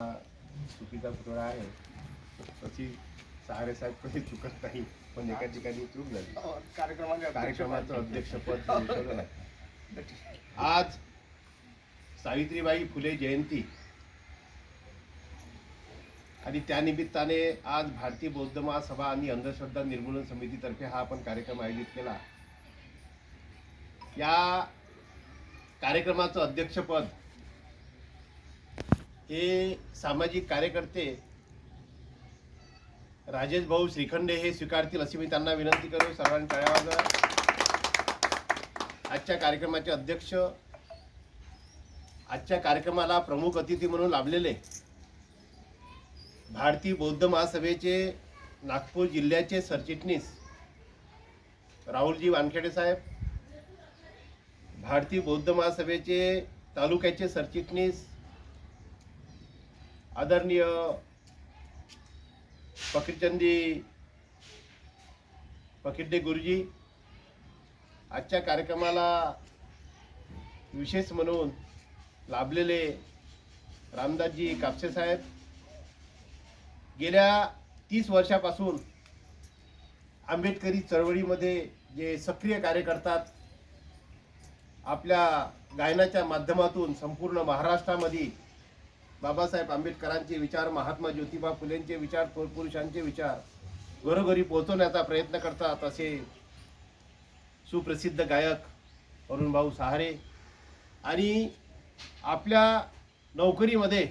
चुकीचा पुतळा आहे तशी सहारे साहेब कधी चुकत नाही पण एका ठिकाणी चूक झाली. कार्यक्रमाच्या कार्यक्रमाचं अध्यक्षपद. आज सावित्रीबाई फुले जयंती. आणि त्यानिमित्ताने आज भारतीय बौद्ध महासभा आणि अंधश्रद्धा निर्मूलन समितीतर्फे हा आपण कार्यक्रम आयोजित केला. या कार्यक्रमाचं अध्यक्षपद हे सामाजिक कार्यकर्ते राजेश भाऊ श्रीखंडे हे स्वीकारतील अशी मी त्यांना विनंती करू. सर्वांनी टाळ्या वाजवा. आजच्या कार्यक्रमाचे अध्यक्ष आजच्या कार्यक्रमाला प्रमुख अतिथी म्हणून लाभलेले भारतीय बौद्ध महासभेचे नागपूर जिल्ह्याचे सरचिटणीस राहुलजी वानखेडे साहेब भारतीय बौद्ध महासभेचे तालुक्याचे सरचिटणीस आदरणीय फकीरचंदी फकीरडे गुरुजी आजच्या कार्यक्रमाला विशेष म्हणून लाभलेले रामदासजी कापसे साहेब गेल्या तीस वर्षापासून आंबेडकरी चळवळीमध्ये जे सक्रिय कार्य करतात आपल्या गायनाच्या माध्यमातून संपूर्ण महाराष्ट्रामध्ये बाबासाहेब आंबेडकरांचे विचार महात्मा ज्योतिबा फुलेंचे विचार पुरुषांचे विचार घरोघरी पोहोचवण्याचा प्रयत्न करतात असे सुप्रसिद्ध गायक अरुणभाऊ सहारे. आणि आपल्या नोकरीमध्ये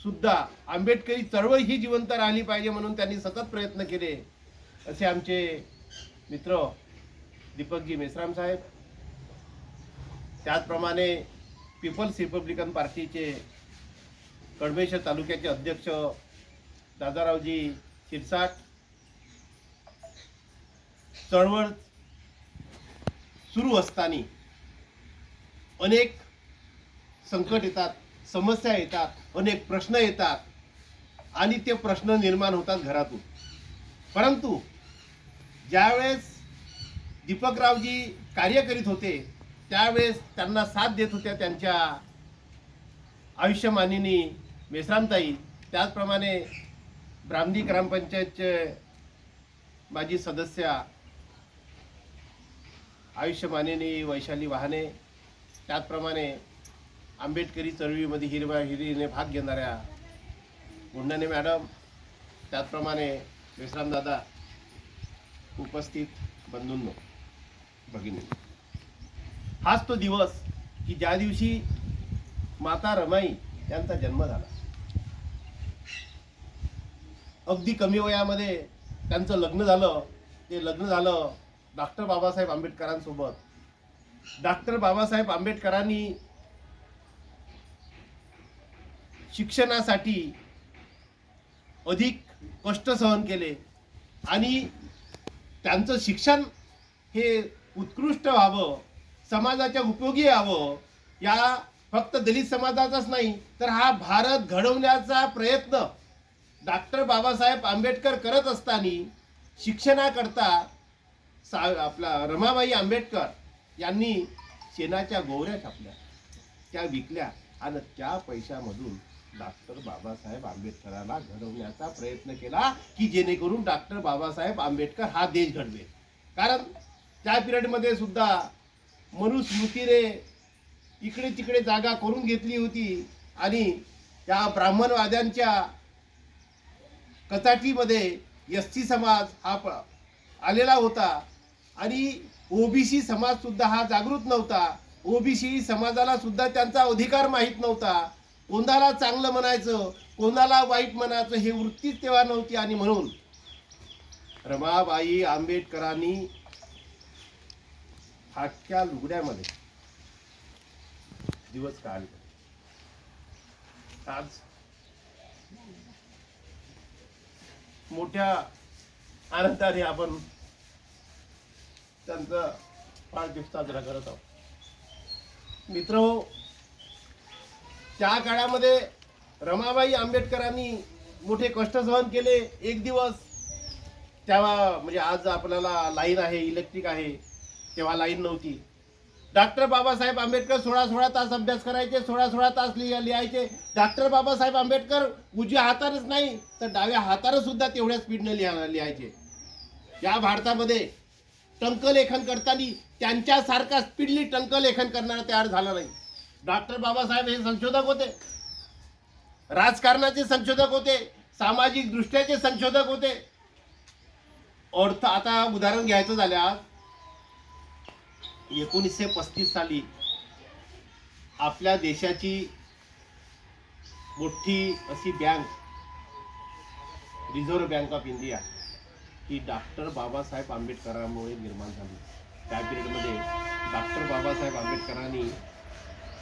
सुद्धा आंबेडकरी चळवळ ही जिवंत राहिली पाहिजे म्हणून त्यांनी सतत प्रयत्न केले असे आमचे मित्र दीपकजी मेश्राम साहेब. त्याचप्रमाणे पीपल्स रिपब्लिकन पार्टीचे कडमेश्वर तालुक्याचे अध्यक्ष दादारावजी शिरसाट चळवळ सुरू असताना अनेक संकट येतात समस्या येतात अनेक प्रश्न येतात आणि ते प्रश्न निर्माण होतात घरातून. परंतु ज्यावेळेस दीपकरावजी कार्य करीत होते त्यावेळेस त्यांना साथ देत होत्या त्यांच्या आयुष्यमानिनी मेश्रामताई त्याचप्रमाणे ब्राह्मणी ग्रामपंचायतचे माजी सदस्या आयुष्यमानिनी वैशाली वाहने त्याचप्रमाणे आंबेडकरी चळवळीमध्ये हिरवा हिरीने भाग घेणाऱ्या गुंडाने मॅडम त्याचप्रमाणे विश्रामदादा उपस्थित बंधूंनो भगिनी. हाच तो दिवस की ज्या दिवशी माता रमाई यांचा जन्म झाला. अगदी कमी वयामध्ये त्यांचं लग्न झालं. ते लग्न झालं डॉक्टर बाबासाहेब आंबेडकरांसोबत. डॉक्टर बाबासाहेब आंबेडकरांनी शिक्षणासाठी अधिक कष्ट सहन केले. आणि त्यांचं शिक्षण हे उत्कृष्ट व्हावं समाजाच्या उपयोगी यावं या फक्त दलित समाजाचाच नाही तर हा भारत घडवण्याचा प्रयत्न डॉक्टर बाबासाहेब आंबेडकर करत असताना शिक्षणाकरता सा आपला रमाबाई आंबेडकर यांनी शेणाच्या गोवऱ्या छापल्या. त्या विकल्या आणि त्या पैशामधून डॉक्टर बाबासाहेब आंबेडकरांना घडवण्याचा प्रयत्न केला की जेणेकरून डॉक्टर बाबासाहेब आंबेडकर हा देश घडवेल. कारण त्या पिरियडमध्ये सुद्धा मनुस्मृतीने इकडे तिकडे जागा करून घेतली होती आणि त्या ब्राह्मणवाद्यांच्या कचाटीमध्ये एस टी समाज हा प- आलेला होता. आणि ओबीसी समाज समाजसुद्धा हा जागृत नव्हता. ओबीसी समाजाला सुद्धा त्यांचा अधिकार माहीत नव्हता. कोणाला चांगलं म्हणायचं कोणाला वाईट म्हणायचं हे वृत्तीच तेव्हा नव्हती आणि म्हणून रमाबाई आंबेडकरांनी फाटक्या लुगड्यामध्ये दिवस काढले. आज मोठ्या आनंदाने आपण त्यांचा वाढदिवस साजरा करत आहोत. मित्र हो त्या काळामध्ये रमाबाई आंबेडकरांनी मोठे कष्ट सहन केले एक दिवस. तेव्हा म्हणजे आज आपल्याला लाईन आहे इलेक्ट्रिक आहे तेव्हा लाईन नव्हती. डॉक्टर बाबासाहेब आंबेडकर सोळा सोळा तास अभ्यास करायचे सोळा सोळा तास लिह- लिहायचे. डॉक्टर बाबासाहेब आंबेडकर उजव्या हातानच नाही तर डाव्या हातानं सुद्धा तेवढ्या स्पीडनं लिहा लिहायचे. या भारतामध्ये टंकलेखन करताना त्यांच्यासारखा स्पीडली टंकलेखन करणारा तयार झाला नाही. डॉक्टर बाबासाहेब हे संशोधक होते. राजकारणाचे संशोधक होते. सामाजिक दृष्ट्याचे संशोधक होते. अर्थ आता उदाहरण घ्यायचं झाल्यास एकोणीसशे पस्तीस साली आपल्या देशाची मोठी अशी bank reserve bank of India he doctor Babasaheb आंबेडकरांमुळे निर्माण झाली. त्या पिरियडमध्ये डॉक्टर बाबासाहेब आंबेडकरांनी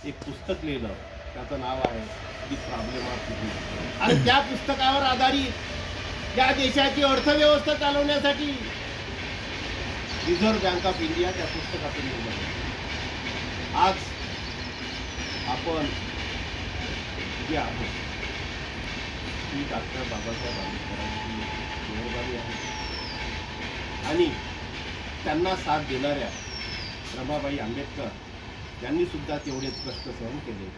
एक पुस्तक लिहिलं. त्याचं नाव आहे दी प्रॉब्लेम ऑफ आणि त्या पुस्तकावर आधारित या देशाची अर्थव्यवस्था चालवण्यासाठी रिझर्व्ह बँक ऑफ इंडिया त्या पुस्तकातून निर्माण आज आपण जे आहोत ती डॉक्टर बाबासाहेब आंबेडकरांची मेहरबानी आहे. आणि त्यांना साथ देणाऱ्या रमाबाई आंबेडकर यांनी सुद्धा तेवढेच कष्ट सहन केले.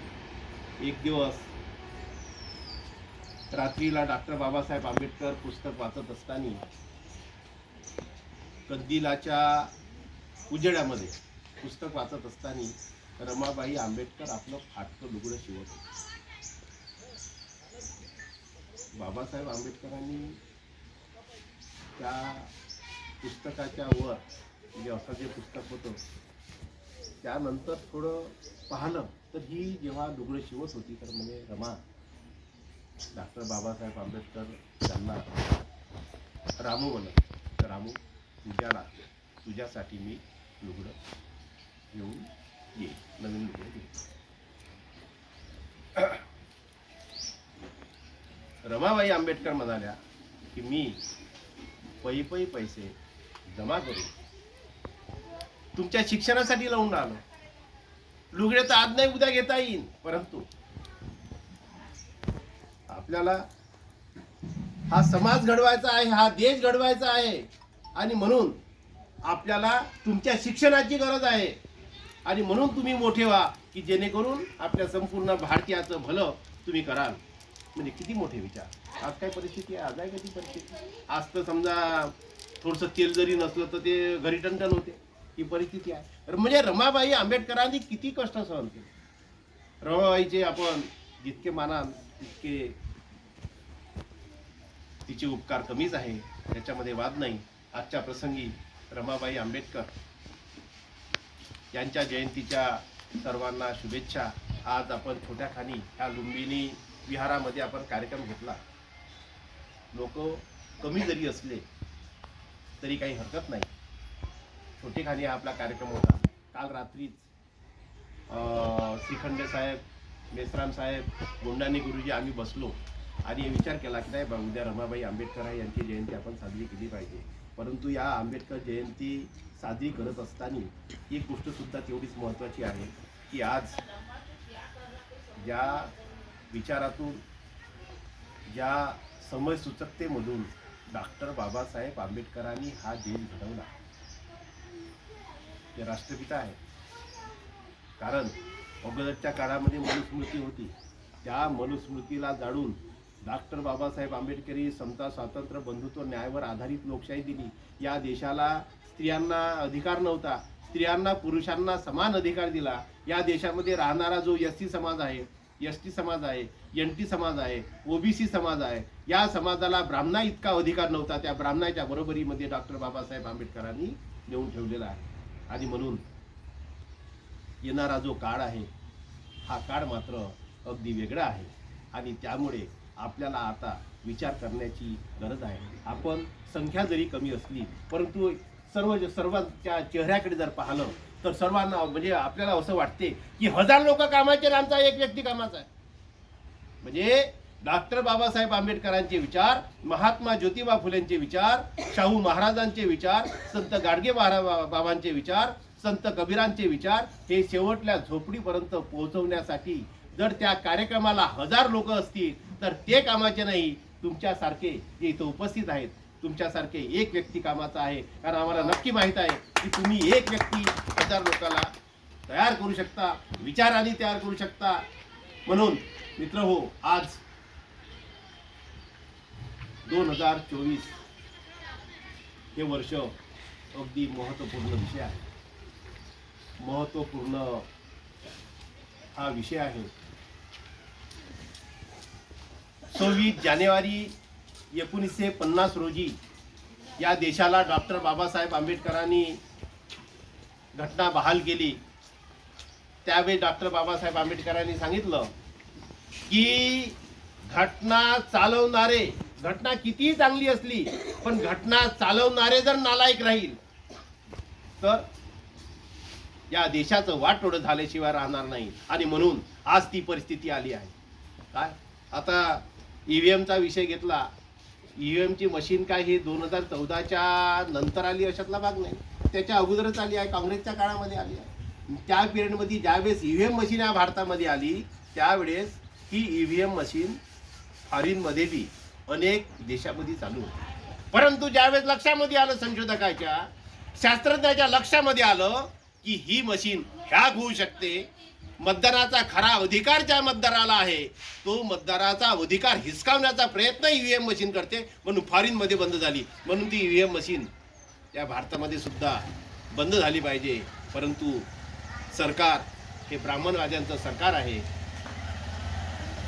एक दिवस रात्रीला डॉक्टर बाबासाहेब आंबेडकर पुस्तक वाचत असताना कंदिलाच्या उजेडामध्ये पुस्तक वाचत असताना रमाबाई आंबेडकर आपलं फाटकं लुगडं शिवत होते. बाबासाहेब आंबेडकरांनी त्या पुस्तकाच्या वर म्हणजे असं जे पुस्तक होतं त्यानंतर थोडं पाहिलं तर ही जेव्हा लुगडं शिवत होती तर म्हणजे रमा डॉक्टर बाबासाहेब आंबेडकर त्यांना रामू म्हणत रामू तुझ्याला तुझ्यासाठी मी लुगडं घेऊन ये नवीन लुगडं घेऊन रमाबाई आंबेडकर म्हणाल्या की मी पै पै पैसे जमा करू तुमच्या शिक्षणासाठी लावून आलो लुगडे तर आज नाही उद्या घेता येईल परंतु आपल्याला हा समाज घडवायचा आहे हा देश घडवायचा आहे. आणि म्हणून आपल्याला तुमच्या शिक्षणाची गरज आहे. आणि म्हणून तुम्ही मोठे व्हा की जेणेकरून आपल्या संपूर्ण भारतीयाचं भलं तुम्ही कराल. म्हणजे किती मोठे विचार. आज काय परिस्थिती आहे? आज आहे कधी परिस्थिती? आज तर समजा थोडंसं तेल जरी नसलं तर ते घरी टणटण होते. ही परिस्थिती आहे. म्हणजे रमाबाई आंबेडकरांनी किती कष्ट सहन केले? रमाबाईचे आपण जितके मानाल तितके तिचे उपकार कमीच आहे. त्याच्यामध्ये वाद नाही. आजच्या प्रसंगी रमाबाई आंबेडकर यांच्या जयंतीच्या सर्वांना शुभेच्छा. आज आपण छोट्या खानी ह्या लुंबिनी विहारामध्ये आपण कार्यक्रम घेतला. लोक कमी जरी असले तरी काही हरकत नाही. छोटे खानी हा आपला कार्यक्रम होता. काल रात्रीच अं, श्रीखंडे साहेब मेसराम साहेब गोंडाने गुरुजी आम्ही बसलो आणि विचार केला की नाही उद्या रमाबाई आंबेडकर आहे यांची जयंती आपण साजरी केली पाहिजे. परंतु या आंबेडकर जयंती साजरी करत असताना एक गोष्ट सुद्धा तेवढीच महत्त्वाची आहे की आज ज्या विचारातून ज्या समयसूचकतेमधून डॉक्टर बाबासाहेब आंबेडकरांनी हा देश घडवला ते राष्ट्रपिता आहे कारण अगोदरच्या काळामध्ये मनुस्मृती होती. त्या मनुस्मृतीला जाळून डॉक्टर बाबासाहेब आंबेडकरी समता स्वातंत्र्य बंधुत्व न्यायावर आधारित लोकशाही दिली. या देशाला स्त्रियांना अधिकार नव्हता. स्त्रियांना पुरुषांना समान अधिकार दिला. या देशामध्ये राहणारा जो एस टी समाज आहे एस टी समाज आहे एन टी समाज आहे ओबीसी समाज आहे या समाजाला ब्राह्मणा इतका अधिकार नव्हता. त्या ब्राह्मणाच्या बरोबरीमध्ये डॉक्टर बाबासाहेब आंबेडकरांनी नेऊन ठेवलेला आहे. आणि म्हणून येणारा जो काळ आहे हा काळ मात्र अगदी वेगळा आहे. आणि त्यामुळे आपल्याला आता विचार करण्याची गरज आहे. आपण संख्या जरी कमी असली परंतु सर्व सर्वांच्या चेहऱ्याकडे जर पाहिलं तर सर्वांना म्हणजे आपल्याला असं वाटते की हजार लोक कामाचे आमचा एक व्यक्ती कामाचा आहे. म्हणजे डॉक्टर बाबासाहेब आंबेडकरांचे विचार महात्मा ज्योतिबा फुलेंचे विचार शाहू महाराजांचे विचार संत गाडगे बाबांचे विचार संत कबीरांचे विचार हे शेवटल्या झोपडीपर्यंत पोहोचवण्यासाठी जर त्या कार्यक्रमाला हजार लोक असतील तर ते कामाचे नाही तुमच्यासारखे जे इथं उपस्थित आहेत तुमच्यासारखे एक व्यक्ती कामाचा आहे. कारण आम्हाला नक्की माहीत आहे की तुम्ही एक व्यक्ती हजार लोकांना तयार करू शकता विचाराने तयार करू शकता. म्हणून मित्र हो आज दोन हजार चोवीस हे वर्ष अगदी महत्त्वपूर्ण विषय आहे. महत्त्वपूर्ण हा विषय आहे. सव्वीस जानेवारी एकोणीसशे पन्नास रोजी या देशाला डॉक्टर बाबासाहेब आंबेडकरांनी घटना बहाल केली. त्यावेळी डॉक्टर बाबासाहेब आंबेडकरांनी सांगितलं की घटना चालवणारे घटना कितीही चांगली असली पण घटना चालवणारे जर नालायक राहील तर या देशाचं वाटोडं झाल्याशिवाय राहणार नाही. आणि म्हणून आज ती परिस्थिती आली आहे. काय? आता ईव्हीएमचा विषय घेतला ईव्हीएमची मशीन काय ही दोन हजार चौदाच्या नंतर आली अशातला भाग नाही. त्याच्या अगोदरच आली आहे काँग्रेसच्या काळामध्ये आली आहे. त्या पिरियडमध्ये ज्यावेळेस ईव्हीएम मशीन या भारतामध्ये आली त्यावेळेस ही ईव्हीएम मशीन फॉरिनमध्ये बी अनेक देशामध्ये चालू होती. परंतु ज्यावेळेस लक्षामध्ये आलं संशोधकाच्या शास्त्रज्ञाच्या लक्षामध्ये आलं की ही मशीन हॅक होऊ शकते मतदानाचा खरा अधिकार ज्या मतदाराला आहे तो मतदाराचा अधिकार हिसकावण्याचा प्रयत्न ईव्हीएम मशीन करते. म्हणून फॉरिनमध्ये बंद झाली. म्हणून ती ईव्हीएम मशीन या भारतामध्ये सुद्धा बंद झाली पाहिजे. परंतु सरकार हे ब्राह्मणवाद्यांचं सरकार आहे.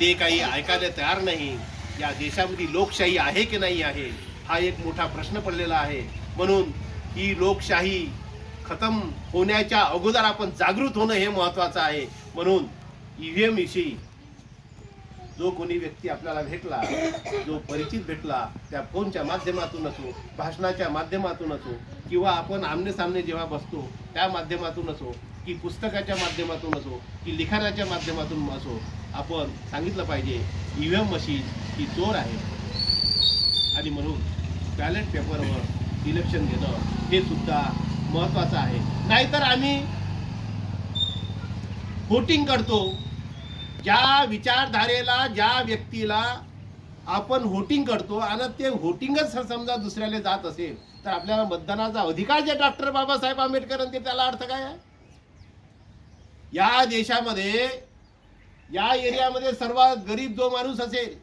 ते काही ऐकायला तयार नाही. या देशामध्ये लोकशाही आहे की नाही आहे हा एक मोठा प्रश्न पडलेला आहे. म्हणून ही लोकशाही खतम होण्याच्या अगोदर आपण जागृत होणं हे महत्त्वाचं आहे. म्हणून ईव्ही एमविषयी जो कोणी व्यक्ती आपल्याला भेटला जो परिचित भेटला त्या फोनच्या माध्यमातून असो भाषणाच्या माध्यमातून असो किंवा आपण आमने सामने जेव्हा बसतो त्या माध्यमातून असो की पुस्तकाच्या माध्यमातून असो की लिखाणाच्या माध्यमातून असो आपण सांगितलं पाहिजे ई व्ही एम मशीन ही चोर आहे. आणि म्हणून बॅलेट पेपरवर इलेक्शन घेणं हे सुद्धा महत्त्वाचं आहे. नाहीतर आम्ही होटिंग करतो. ज्या विचारधारेला ज्या व्यक्तीला आपण होटिंग करतो आणि ते होटिंगच समजा दुसऱ्याला जात असेल तर आपल्याला मतदानाचा अधिकार जे डॉक्टर बाबासाहेब आंबेडकरांनी ते त्याला अर्थ काय आहे? या देशामध्ये या एरियामध्ये सर्वात गरीब जो माणूस असेल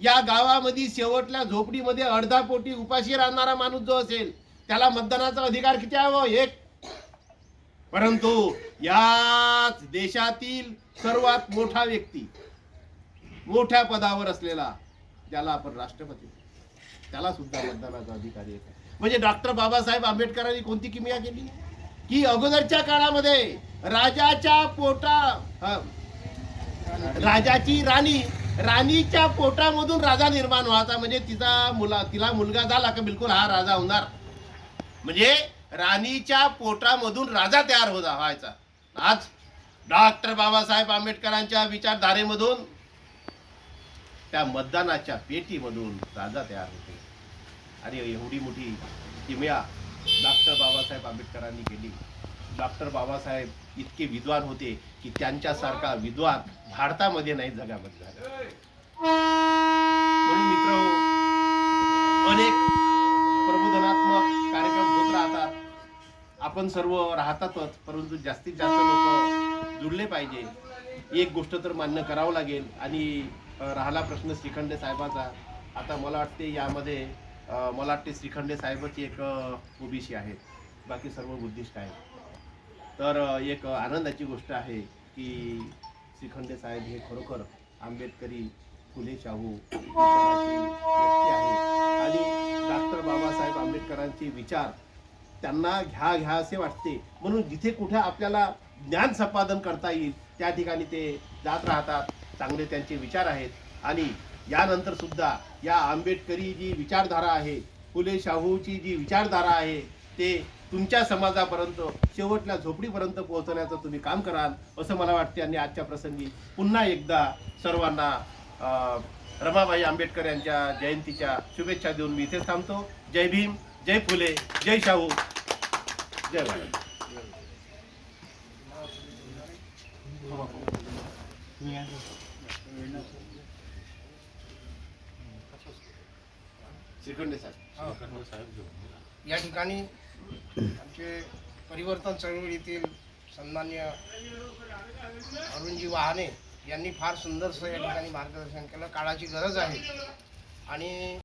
या गावामध्ये शेवटल्या झोपडीमध्ये अर्धा पोटी उपाशी राहणारा माणूस जो असेल त्याला मतदानाचा अधिकार किती हवं एक परंतु याच देशातील सर्वात मोठा व्यक्ती मोठ्या पदावर असलेला ज्याला आपण राष्ट्रपती त्याला सुद्धा मतदानाचा अधिकार आहे. म्हणजे डॉक्टर बाबासाहेब आंबेडकरांनी कोणती किमिया केली? की अगोदरच्या काळामध्ये राजाच्या पोटा राजाची राणी राणीच्या पोटामधून राजा निर्माण व्हायचा. म्हणजे तिचा मुला तिला मुलगा झाला का बिलकुल हा राजा होणार. म्हणजे राणीच्या पोटामधून राजा तयार होता व्हायचा. आज डॉक्टर बाबासाहेब आंबेडकरांच्या विचारधारेमधून त्या मतदानाच्या पेटीमधून राजा तयार होते. अरे एवढी मोठी किमया डॉक्टर बाबासाहेब आंबेडकरांनी केली. डॉक्टर बाबासाहेब इतके विद्वान होते की त्यांच्यासारखा विद्वान भारतामध्ये नाही जगामध्ये झाला. म्हणून मित्र अनेक प्रबोधनात्मक आपण सर्व राहतातच परंतु जास्तीत जास्त लोक जुळले पाहिजे. एक गोष्ट तर मान्य करावं लागेल. आणि राहिला प्रश्न श्रीखंडे साहेबाचा. आता मला वाटते यामध्ये मला वाटते श्रीखंडे साहेबच एक ओबीसी आहेत. बाकी सर्व बुद्धिस्ट आहेत. तर एक आनंदाची गोष्ट आहे की श्रीखंडे साहेब हे खरोखर आंबेडकरी फुले शाहू व्यक्ती आहे आणि डॉक्टर बाबासाहेब आंबेडकरांचे विचार त्यांना घ्या घ्या असे वाटते. म्हणून जिथे कुठे आपल्याला ज्ञान संपादन करता येईल त्या ठिकाणी ते जात राहतात. चांगले त्यांचे विचार आहेत. आणि यानंतर सुद्धा या आंबेडकरी जी विचारधारा आहे फुले शाहूची जी विचारधारा आहे ते तुमच्या समाजापर्यंत शेवटल्या झोपडीपर्यंत पोहोचवण्याचं तुम्ही काम कराल असं मला वाटते आणि आजच्या प्रसंगी पुन्हा एकदा सर्वांना रमाबाई आंबेडकर यांच्या जयंतीच्या शुभेच्छा देऊन मी इथेच थांबतो. जय भीम जय फुले जय शाहू. जय भारत श्रीखंडे साहेब या ठिकाणी आमचे परिवर्तन चळवळीतील सन्मान्य अरुणजी वहाने यांनी फार सुंदरसं या ठिकाणी मार्गदर्शन केलं. काळाची गरज आहे. आणि